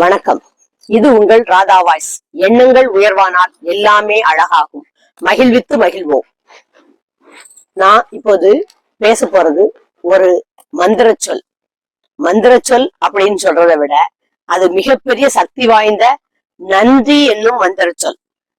வணக்கம். இது உங்கள் ராதா வாய்ஸ். எண்ணங்கள் உயர்வானால் எல்லாமே அழகாகும். மகிழ்வித்து மகிழ்வோம். நான் இப்போது பேச போறது ஒரு மந்திர சொல். மந்திர சொல் அப்படின்னு சொல்றதை விட அது மிகப்பெரிய சக்தி வாய்ந்த நன்றி என்னும் மந்திர சொல்.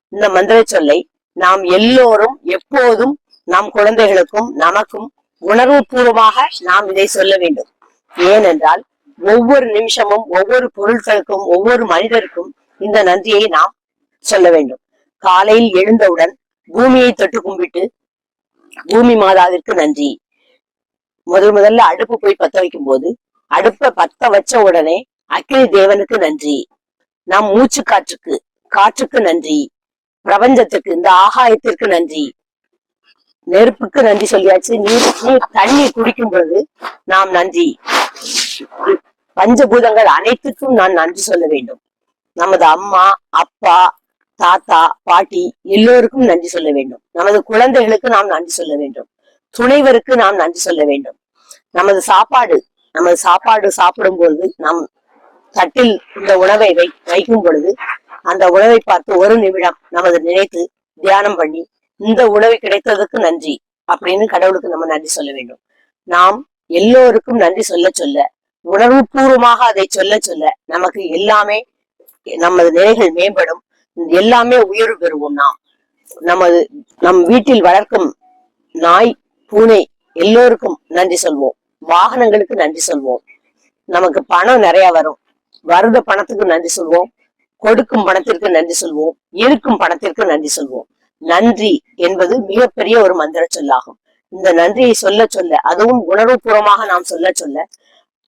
இந்த மந்திர சொல்லை நாம் எல்லோரும் எப்போதும் நம் குழந்தைகளுக்கும் நமக்கும் உணர்வுபூர்வமாக நாம் இதை சொல்ல வேண்டும். ஏனென்றால் ஒவ்வொரு நிமிஷமும் ஒவ்வொரு பொருட்களுக்கும் ஒவ்வொரு மனிதருக்கும் இந்த நன்றியை நாம் சொல்ல வேண்டும். காலையில் எழுந்தவுடன் பூமியை தொட்டு கும்பிட்டு பூமி மாதாவிற்கு நன்றி. முதல் முதல்ல அடுப்பு போய் பத்த வைக்கும் போது அடுப்பை பத்த வச்ச உடனே அக்கினி தேவனுக்கு நன்றி. நம் மூச்சு காற்றுக்கு காற்றுக்கு நன்றி. பிரபஞ்சத்துக்கு இந்த ஆகாயத்திற்கு நன்றி. நெருப்புக்கு நன்றி சொல்லியாச்சு. நீர் நீர் தண்ணி குடிக்கும் பொழுது நாம் நன்றி. பஞ்சபூதங்கள் அனைத்துக்கும் நான் நன்றி சொல்ல வேண்டும். நமது அம்மா அப்பா தாத்தா பாட்டி எல்லோருக்கும் நன்றி சொல்ல வேண்டும். நமது குழந்தைகளுக்கு நாம் நன்றி சொல்ல வேண்டும். துணைவருக்கு நாம் நன்றி சொல்ல வேண்டும். நமது சாப்பாடு நமது சாப்பாடு சாப்பிடும் பொழுது நம் தட்டில் இந்த உணவை வை வைக்கும் பொழுது அந்த உணவை பார்த்து ஒரு நிமிடம் நமது நினைத்து தியானம் பண்ணி இந்த உணவு கிடைத்ததுக்கு நன்றி அப்படின்னு கடவுளுக்கு நம்ம நன்றி சொல்ல வேண்டும். நாம் எல்லோருக்கும் நன்றி சொல்ல சொல்ல உணர்வு பூர்வமாக அதை சொல்ல சொல்ல நமக்கு எல்லாமே நமது நிலைகள் மேம்படும். எல்லாமே உயர்வு பெறுவோம் நாம். நமது நம் வீட்டில் வளர்க்கும் நாய் பூனை எல்லோருக்கும் நன்றி சொல்வோம். வாகனங்களுக்கு நன்றி சொல்வோம். நமக்கு பணம் நிறைய வரும். வருத பணத்துக்கு நன்றி சொல்வோம். கொடுக்கும் பணத்திற்கு நன்றி சொல்வோம் இருக்கும் பணத்திற்கு நன்றி சொல்வோம். நன்றி என்பது மிகப்பெரிய ஒரு மந்திர சொல்லாகும். இந்த நன்றியை சொல்ல சொல்ல அதுவும் உணர்வுபூர்வமாக நாம் சொல்ல சொல்ல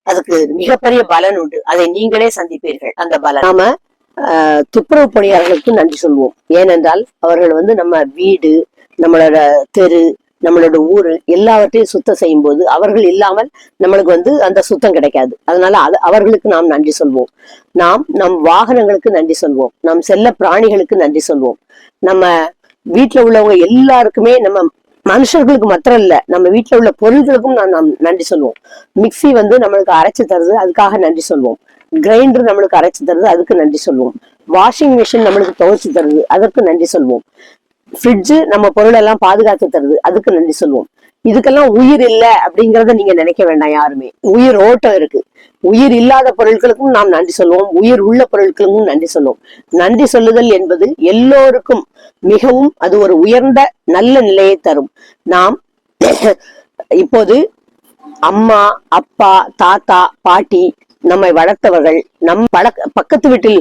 அதுக்கு மிகப்பெரிய பலன் உண்டு. அதை நீங்களே சந்திப்பீர்கள் அந்த பலன். நாம ஆஹ், துப்புரவு பணியாளர்களுக்கு நன்றி சொல்வோம். ஏனென்றால் அவர்கள் வந்து நம்ம வீடு நம்மளோட தெரு நம்மளோட ஊரு எல்லாவற்றையும் சுத்தம் செய்யும் போது அவர்கள் இல்லாமல் நம்மளுக்கு வந்து அந்த சுத்தம் கிடைக்காது. அதனால அவர்களுக்கு நாம் நன்றி சொல்வோம். நாம் நம் வாகனங்களுக்கு நன்றி சொல்வோம். நம் செல்ல பிராணிகளுக்கு நன்றி சொல்வோம். நம்ம வீட்டுல உள்ளவங்க எல்லாருக்குமே நம்ம மனுஷர்களுக்கு மாத்திரம் இல்ல நம்ம வீட்டுல உள்ள பொருள்களுக்கும் நாம் நன்றி சொல்லுவோம் மிக்ஸி வந்து நம்மளுக்கு அரைச்சு தருது அதுக்காக நன்றி சொல்வோம். கிரைண்டர் நம்மளுக்கு அரைச்சு தருது அதுக்கு நன்றி சொல்வோம். வாஷிங் மிஷின் நம்மளுக்கு துவைச்சு தருது அதற்கு நன்றி சொல்வோம். ஃப்ரிட்ஜு நம்ம பொருள் எல்லாம் பாதுகாத்து தருது. அதுக்கு நன்றி சொல்லுவோம். இதுக்கெல்லாம் உயிர் இல்லை அப்படிங்கறத நீங்க நினைக்க வேண்டாம் யாருமே. உயிர் ஓட்டம் இருக்கு. உயிர் இல்லாத பொருட்களுக்கும் நாம் நன்றி சொல்லுவோம். உயிர் உள்ள பொருட்களுக்கும் நன்றி சொல்லுவோம். நன்றி சொல்லுதல் என்பது எல்லோருக்கும் மிகவும் அது ஒரு உயர்ந்த நல்ல நிலையை தரும். நாம் இப்போது அம்மா அப்பா தாத்தா பாட்டி நம்மை வளர்த்தவர்கள் நம் பழக்க பக்கத்து வீட்டில்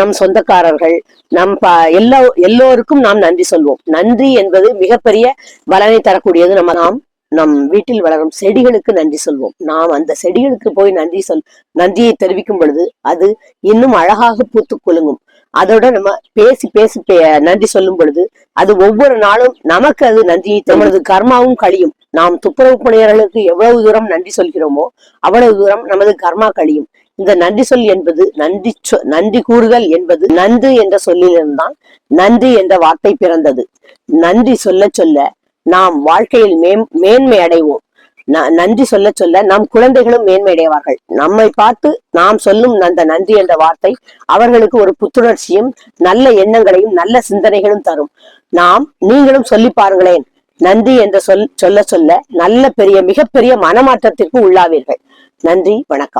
நம் சொந்தக்காரர்கள் நம் எல்லா எல்லோருக்கும் நாம் நன்றி சொல்வோம். நன்றி என்பது மிகப்பெரிய பலனை தரக்கூடியது. நம்ம நாம் நம் வீட்டில் வளரும் செடிகளுக்கு நன்றி சொல்வோம். நாம் அந்த செடிகளுக்கு போய் நன்றி சொல் நன்றியை தெரிவிக்கும் பொழுது அது இன்னும் அழகாக பூத்து குலுங்கும். அதோட நம்ம பேசி பேசி நன்றி சொல்லும் பொழுது அது ஒவ்வொரு நாளும் நமக்கு அது நன்றியை நமது கர்மாவும் கழியும். நாம் துப்புரவு பணியாளர்களுக்கு எவ்வளவு தூரம் நன்றி சொல்கிறோமோ அவ்வளவு தூரம் நமது கர்மா கழியும். இந்த நன்றி சொல் என்பது நன்றி சொ- நன்றி கூறுதல் என்பது நன்று என்ற சொல்லிலிருந்தான் நன்றி என்ற வார்த்தை பிறந்தது. நன்றி சொல்ல சொல்ல நாம் வாழ்க்கையில் மேம் மேன்மை அடைவோம். நன்றி சொல்ல சொல்ல நம் குழந்தைகளும் மேன்மையடைவார்கள். நம்மை பார்த்து நாம் சொல்லும் அந்த நன்றி என்ற வார்த்தை அவர்களுக்கு ஒரு புத்துணர்ச்சியும் நல்ல எண்ணங்களையும் நல்ல சிந்தனைகளும் தரும். நாம் நீங்களும் சொல்லி பாருங்களேன். நன்றி என்ற சொல் சொல்ல சொல்ல நல்ல பெரிய மிகப்பெரிய மனமாற்றத்திற்கு உள்ளாவீர்கள். நன்றி வணக்கம்.